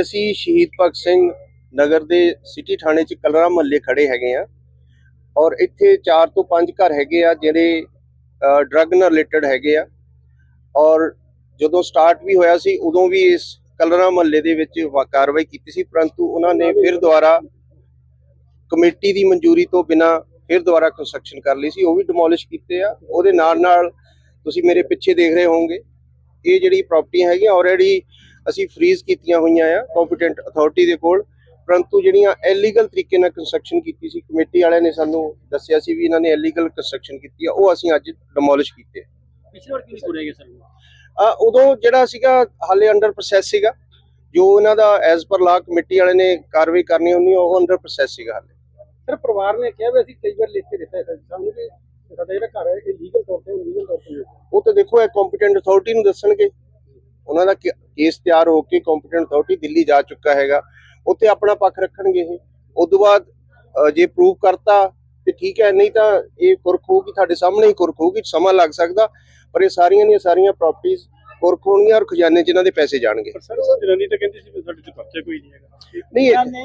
ਅਸੀਂ ਸ਼ਹੀਦ ਭਗਤ ਸਿੰਘ ਨਗਰ ਦੇ ਸਿਟੀ ਥਾਣੇ ਚ ਕਲਰਾ ਮਹੱਲੇ ਖੜੇ ਹੈਗੇ ਆ। ਔਰ ਇੱਥੇ 4 ਤੋਂ 5 ਘਰ ਹੈਗੇ ਆ ਜਿਹੜੇ ਡਰੱਗ ਨਾਲ ਰਿਲੇਟਡ ਹੈਗੇ ਆ। ਔਰ ਜਦੋਂ ਸਟਾਰਟ ਵੀ ਹੋਇਆ ਸੀ, ਉਦੋਂ ਵੀ ਇਸ ਕਲਰਾ ਮਹੱਲੇ ਦੇ ਵਿੱਚ ਵਾ- ਕਾਰਵਾਈ ਕੀਤੀ ਸੀ, ਪਰੰਤੂ ਉਹਨਾਂ ਨੇ ਫਿਰ ਦੁਬਾਰਾ ਕਮੇਟੀ ਦੀ ਮਨਜ਼ੂਰੀ ਤੋਂ ਬਿਨਾ ਫਿਰ ਦੁਬਾਰਾ ਕੰਸਟਰਕਸ਼ਨ ਕਰ ਲਈ ਸੀ। ਉਹ ਵੀ ਡਿਮੋਲਿਸ਼ ਕੀਤੇ ਆ। ਉਹਦੇ ਨਾਲ ਨਾਲ ਤੁਸੀਂ ਮੇਰੇ ਪਿੱਛੇ ਦੇਖ ਰਹੇ ਹੋਵੋਗੇ, ਇਹ ਜਿਹੜੀ ਪ੍ਰਾਪਰਟੀਆਂ ਹੈਗੀਆਂ ਆਲਰੇਡੀ ਅਸੀਂ ਫ੍ਰੀਜ਼ ਕੀਤੀਆਂ ਹੋਈਆਂ ਆ ਕੰਪੀਟੈਂਟ ਅਥਾਰਟੀ ਦੇ ਕੋਲ। ਪਰੰਤੂ ਜਿਹੜੀਆਂ ਇਲੀਗਲ ਤਰੀਕੇ ਨਾਲ ਕੰਸਟਰਕਸ਼ਨ ਕੀਤੀ ਸੀ ਕਮੇਟੀ ਵਾਲਿਆਂ ਨੇ ਸਾਨੂੰ ਦੱਸਿਆ ਸੀ ਵੀ ਇਹਨਾਂ ਨੇ ਇਲੀਗਲ ਕੰਸਟਰਕਸ਼ਨ ਕੀਤੀ ਆ ਉਹ ਅਸੀਂ ਅੱਜ ਡਿਮੋਲਿਸ਼ ਕੀਤੇ ਪਿਛਲੇ ਵਾਰ ਕਿਉਂ ਨਹੀਂ ਸਰ? ਆ ਉਦੋਂ ਜਿਹੜਾ ਸੀਗਾ ਹਾਲੇ ਅੰਡਰ ਪ੍ਰੋਸੈਸ ਸੀਗਾ। ਜੋ ਇਹਨਾਂ ਦਾ ਐਜ਼ ਪਰ ਲਾ ਕਮੇਟੀ ਵਾਲੇ ਨੇ ਕਾਰਵਾਈ ਕਰਨੀ ਹੁੰਦੀ ਉਹ ਅੰਡਰ ਪ੍ਰੋਸੈਸ ਸੀਗਾ ਹਾਲੇ। ਸਰ ਪਰਿਵਾਰ ਨੇ ਕਿਹਾ ਵੀ ਅਸੀਂ ਕਈ ਵਾਰ ਲਿਖ ਕੇ ਦਿੱਤਾ ਹੈ ਸਾਨੂੰ ਕਿ ਸਾਡਾ ਜਿਹੜਾ ਘਰ ਹੈ ਇਹ ਲੀਗਲ ਤੌਰ ਤੇ ਲੀਗਲ ਤੌਰ ਤੇ ਉਹ ਤਾਂ ਦੇਖੋ ਇਹ ਕੰਪੀਟੈਂਟ ਅਥਾਰਟੀ ਨੂੰ ਦੱਸਣਗੇ। ਉਹਨਾਂ ਦਾ ਕੇਸ ਤਿਆਰ ਹੋ ਕੇ ਕੰਪੀਟੈਂਟ ਅਥਾਰਟੀ ਦਿੱਲੀ ਜਾ ਚੁੱਕਾ ਹੈਗਾ। ਉੱਥੇ ਆਪਣਾ ਪੱਖ ਰੱਖਣਗੇ ਇਹ। ਉਸ ਤੋਂ ਬਾਅਦ ਜੇ ਪ੍ਰੂਵ ਕਰਤਾ ਤੇ ਠੀਕ ਹੈ ਨਹੀਂ ਤਾਂ ਇਹ ਕੁਰਕ ਹੋਊਗੀ ਤੁਹਾਡੇ ਸਾਹਮਣੇ ਹੀ ਕੁਰਕ ਹੋਊਗੀ ਸਮਾਂ ਲੱਗ ਸਕਦਾ ਪਰ ਇਹ ਸਾਰੀਆਂ ਦੀਆਂ ਸਾਰੀਆਂ ਪ੍ਰਾਪਰਟੀਆਂ ਕੁਰਕ ਹੋਣਗੀਆਂ ਔਰ ਖਜ਼ਾਨੇ 'ਚ ਇਹਨਾਂ ਦੇ ਪੈਸੇ ਜਾਣਗੇ। ਸਰ ਜਨਾਨੀ ਤਾਂ ਕਹਿੰਦੀ ਸੀ ਵੀ ਸਾਡੇ ਤੇ ਪਰਚਾ ਕੋਈ ਨਹੀਂ ਹੈਗਾ। ਨਹੀਂ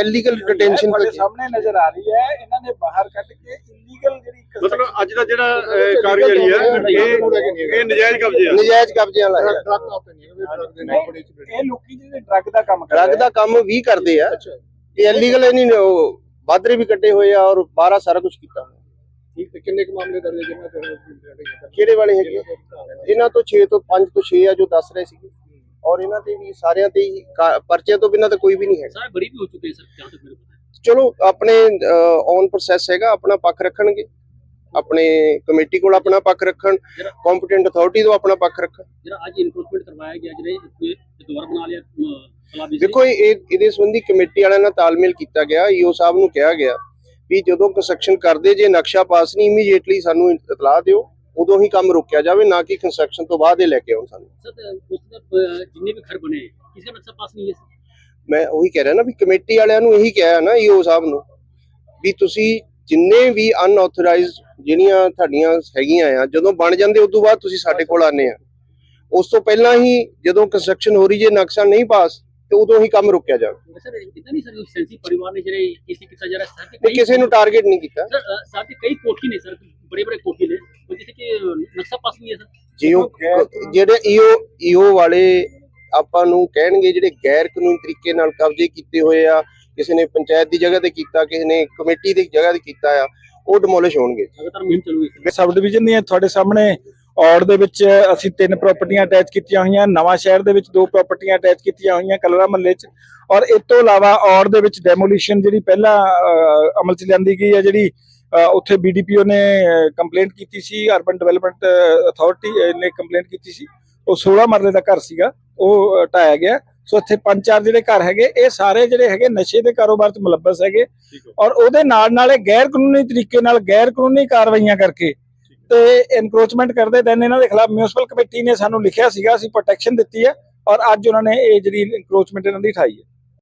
ਇਲੀਗਲ ਤੁਹਾਡੇ ਤੋਂ- ਸਾਹਮਣੇ ਨਜ਼ਰ ਆ ਰਹੀ ਹੈ ਇਹਨਾਂ ਨੇ ਬਾਹਰ ਕੱਢ ਕੇ ਜਿਹੜੀ ਮਤਲਬ ਅੱਜ ਦਾ ਜਿਹੜਾ ਕਾਰਗਰੀ ਹੈ ਇਹ ਇਹ ਨਜਾਇਜ਼ ਕਬਜ਼ੇ ਆ ਨਜਾਇਜ਼ ਕਬਜ਼ਿਆਂ ਵਾਲਾ ਹੈਗਾ। ਇਹ ਲੋਕੀ ਜਿਹੜੇ ਡਰੱਗ ਦਾ ਕੰਮ ਕਰ ਡਰੱਗ ਦਾ ਕੰਮ ਵੀ ਕਰਦੇ ਆ। ਇਹ ਇਲੀਗਲ ਨਹੀਂ ਉਹ ਬਾਦਰੇ ਵੀ ਕੱਟੇ ਹੋਏ ਆ ਔਰ ਬਾਹਰ ਸਾਰਾ ਕੁਝ ਕੀਤਾ ਹੋਇਆ। ਠੀਕ ਤੇ ਕਿੰਨੇ ਕੁ ਮਾਮਲੇ ਦਰਜ ਜਿਨ੍ਹਾਂ ਕਿਹੜੇ ਵਾਲੇ ਹੈਗੇ? ਆ? ਇਹਨਾਂ ਤੋਂ 6 ਤੋਂ 5 ਤੋਂ 6 ਆ ਜੋ ਦੱਸ ਰਹੇ ਸੀਗੇ। ਔਰ ਇਹਨਾਂ ਤੇ ਵੀ ਸਾਰਿਆਂ ਤੇ ਹੀ ਪਰਚੇ ਤੋਂ ਬਿਨਾਂ ਤਾਂ ਕੋਈ ਵੀ ਨਹੀਂ ਹੈਗਾ। ਸਰ ਬਰੀ ਵੀ ਹੋ ਚੁੱਕੇ ਸਰ ਜਹਾਂ ਤੱਕ ਮੇਰੇ ਹੈ ਚਲੋ ਆਪਣੇ ਔਨ ਪ੍ਰੋਸੈਸ ਹੈਗਾ ਆਪਣਾ ਪੱਖ ਰੱਖਣਗੇ। ਆਪਣੇ ਕਮੇਟੀ ਕੋਲ ਆਪਣਾ ਪੱਖ ਰੱਖਣ ਕੰਪੀਟੈਂਟ ਅਥਾਰਟੀ ਤੋਂ ਆਪਣਾ ਪੱਖ ਰੱਖਣ। ਜਿਹੜਾ ਅੱਜ ਇਨਕਰੋਚਮੈਂਟ ਕਰਵਾਇਆ ਗਿਆ ਜਿਹੜੇ ਦੁਬਾਰਾ ਬਣਾ ਲਿਆ ਦੇਖੋ ਇਹ ਇਹ- ਇਹਦੇ ਸੰਬੰਧੀ ਕਮੇਟੀ ਵਾਲਿਆਂ ਨਾਲ ਤਾਲਮੇਲ ਕੀਤਾ ਗਿਆ ਈਓ ਸਾਹਿਬ ਨੂੰ ਕਿਹਾ ਗਿਆ ਵੀ ਜਦੋਂ ਕੰਸਟਰਕਸ਼ਨ ਕਰਦੇ ਜੇ ਨਕਸ਼ਾ ਪਾਸ ਨਹੀਂ ਇਮੀਡੀਏਟਲੀ ਸਾਨੂੰ ਇਤਲਾਹ ਦਿਓ ਉਦੋਂ ਹੀ ਕੰਮ ਰੋਕਿਆ ਜਾਵੇ ਨਾ ਕਿ ਕੰਸਟਰਕਸ਼ਨ ਤੋਂ ਬਾਅਦ ਇਹ ਲੈ ਕੇ ਆਉਣ ਸਾਨੂੰ। ਸਰ ਉਸ ਦਾ ਜਿੰਨੇ ਵੀ ਘਰ ਬਣੇ ਕਿਸੇ ਦਾ ਨਕਸ਼ਾ ਪਾਸ ਨਹੀਂ ਹੈ ਮੈਂ ਉਹੀ ਕਹਿ ਰਿਹਾ ਨਾ ਵੀ ਕਮੇਟੀ ਵਾਲਿਆਂ ਨੂੰ ਇਹੀ ਕਿਹਾ ਨਾ ਈਓ ਸਾਹਿਬ ਨੂੰ ਵੀ ਤੁਸੀਂ ਜਿੰਨੇ ਵੀ ਅਨਆਥੋਰਾਈਜ਼ਡ ਜਿਹੜੀਆਂ ਤੁਹਾਡੀਆਂ ਹੈਗੀਆਂ ਆ ਜਦੋਂ ਬਣ ਜਾਂਦੇ ਉਸ ਤੋਂ ਬਾਅਦ ਤੁਸੀਂ ਸਾਡੇ ਕੋਲ ਆਨੇ ਆ। ਉਸ ਤੋਂ ਪਹਿਲਾਂ ਹੀ ਜਦੋਂ ਕੰਸਟਰਕਸ਼ਨ ਹੋ ਰਹੀ ਜੇ ਨਕਸ਼ਾ ਨਹੀਂ ਪਾਸ ਤੇ ਉਦੋਂ ਹੀ ਕੰਮ ਰੁਕਿਆ ਜਾਵੇ। ਸਰ ਕਿਤਾ ਨਹੀਂ ਸਰ ਲਾਇਸੈਂਸੀ ਪਰਿਵਾਰ ਨੇ ਜਿਹੜੇ ਕਿਸੇ ਕੀਤਾ ਜਰਾ ਸਰ ਕਿਸੇ ਨੂੰ ਟਾਰਗੇਟ ਨਹੀਂ ਕੀਤਾ। ਸਰ ਸਾਥ ਕਈ ਕੋਠੀ ਨੇ ਸਰ ਬੜੇ ਬੜੇ ਕੋਠੀ ਨੇ ਜਿਵੇਂ ਕਿ ਨਕਸ਼ਾ ਪਾਸ ਨਹੀਂ ਹੈ ਸਰ। ਜਿਹੜੇ ਈਓ ਆਪਾਂ ਨੂੰ ਕਹਿਣਗੇ ਜਿਹੜੇ ਗੈਰ ਕਾਨੂੰਨੀ ਤਰੀਕੇ ਨਾਲ ਕਬਜ਼ੇ ਕੀਤੇ ਹੋਏ ਆ ਕਿਸੇ ਨੇ ਪੰਚਾਇਤ ਦੀ ਜਗ੍ਹਾ ਤੇ ਕੀਤਾ ਕਿਸੇ ਨੇ ਕਮੇਟੀ ਦੀ ਜਗ੍ਹਾ ਤੇ ਕੀਤਾ ਆ ਉਹ ਡਿਮੋਲਿਸ਼ ਹੋਣਗੇ। ਲਗਾਤਾਰ ਮਿਹਨਤ ਚੱਲੂਗੀ ਸਬ ਡਿਵੀਜ਼ਨ ਤੁਹਾਡੇ ਸਾਹਮਣੇ ਔੜ ਦੇ ਵਿੱਚ ਅਸੀਂ ਤਿੰਨ ਪ੍ਰਾਪਰਟੀਆਂ ਅਟੈਚ ਕੀਤੀਆਂ ਹੋਈਆਂ ਨਵਾਂ ਸ਼ਹਿਰ ਦੇ ਵਿੱਚ ਦੋ ਪ੍ਰਾਪਰਟੀਆਂ ਅਟੈਚ ਕੀਤੀਆਂ ਹੋਈਆਂ ਕਲਰਾ ਮੱਲੇ 'ਚ ਔਰ ਇਸ ਤੋਂ ਇਲਾਵਾ ਔਰ ਦੇ ਵਿੱਚ ਡੈਮੋਲੀਸ਼ਨ ਜਿਹੜੀ ਪਹਿਲਾਂ ਅਮਲ 'ਚ ਲਿਆਂਦੀ ਗਈ ਹੈ ਜਿਹੜੀ ਉੱਥੇ ਬੀਡੀਪੀਓ ਨੇ ਕੰਪਲੇਂਟ ਕੀਤੀ ਸੀ ਅਰਬਨ ਡਿਵੈਲਪਮੈਂਟ ਅਥਾਰਟੀ ਨੇ ਕੰਪਲੇਂਟ ਕੀਤੀ ਸੀ। ਉਹ 16 ਮਰਲੇ ਦਾ ਘਰ ਸੀਗਾ ਉਹ ਢਾਇਆ ਗਿਆ। ਸੋ ਇੱਥੇ ਪੰਜ ਚਾਰ ਜਿਹੜੇ ਘਰ ਹੈਗੇ ਇਹ ਸਾਰੇ ਜਿਹੜੇ ਹੈਗੇ ਨਸ਼ੇ ਦੇ ਕਾਰੋਬਾਰ 'ਚ ਮੁਲੱਬਸ ਹੈਗੇ। ਔਰ ਉਹਦੇ ਨਾਲ ਨਾਲ ਇਹ ਗੈਰ ਕਾਨੂੰਨੀ ਤਰੀਕੇ ਨਾਲ ਗੈਰ ਕਾਨੂੰਨੀ ਕਾਰਵਾਈਆਂ ਕਰਕੇ ਤੇ ਇਨਕਰੋਚਮੈਂਟ ਕਰਦੇ ਦੈਨ ਇਹਨਾਂ ਦੇ ਖਿਲਾਫ ਮਿਊਨਿਸਪਲ ਕਮੇਟੀ ਨੇ ਸਾਨੂੰ ਲਿਖਿਆ ਸੀਗਾ ਅਸੀਂ ਪ੍ਰੋਟੈਕਸ਼ਨ ਦਿੱਤੀ ਹੈ। ਔਰ ਅੱਜ ਉਹਨਾਂ ਨੇ ਇਹ ਜਿਹੜੀ ਇਨਕਰੋਚਮੈਂਟ ਇਹਨਾਂ ਦੀ ਠਾਈ ਹੈ।